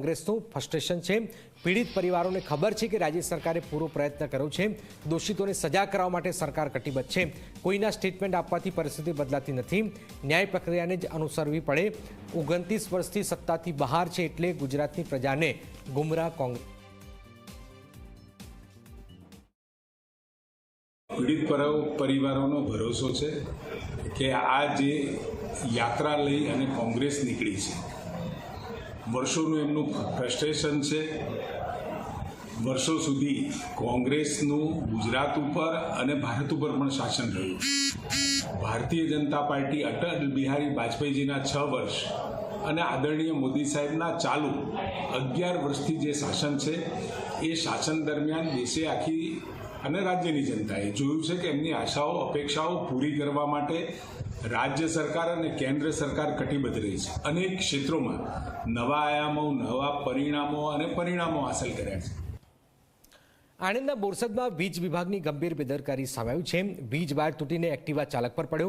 કોંગ્રેસનું ફ્રસ્ટ્રેશન છે. પીડિત પરિવારોને ખબર છે કે રાજ્ય સરકારે પૂરો પ્રયત્ન કર્યો છે. દોષિતોને સજા કરવા માટે સરકાર કટિબદ્ધ છે. કોઈના સ્ટેટમેન્ટ આપવાથી પરિસ્થિતિ બદલાતી નથી. ન્યાય પ્રક્રિયાને જ અનુસરવી પડે. ઓગણત્રીસ વર્ષથી સત્તાથી બહાર છે એટલે ગુજરાતની પ્રજાને ગુમરાહ કોંગ્રેસ. પીડિત પરિવારોનો ભરોસો છે કે આ જે યાત્રા લઈ અને કોંગ્રેસ નીકળી છે. વર્ષોનું એમનું ફ્રસ્ટ્રેશન છે. વર્ષો સુધી કોંગ્રેસનું, ગુજરાત ઉપર અને ભારત ઉપર પણ શાસન રહ્યું. ભારતીય જનતા પાર્ટી અટલ બિહારી વાજપેયીજીના છ વર્ષ અને આદરણીય મોદી સાહેબના ચાલુ અગિયાર વર્ષથી જે શાસન છે, એ શાસન દરમિયાન દેશે આખી અને રાજ્યની જનતાએ જોયું છે કે એમની આશાઓ, અપેક્ષાઓ પૂરી કરવા માટે રાજ્ય સરકાર અને કેન્દ્ર સરકાર કટિબદ્ધ રહી છે. અનેક ક્ષેત્રોમાં નવા આયામો, નવા પરિણામો અને પરિણામો હાંસલ કર્યા છે. આણંદના બોરસદમાં વીજ વિભાગની ગંભીર બેદરકારી સામે આવ્યું છે. વીજ વાયર તૂટીને એક્ટિવા ચાલક પર પડ્યો.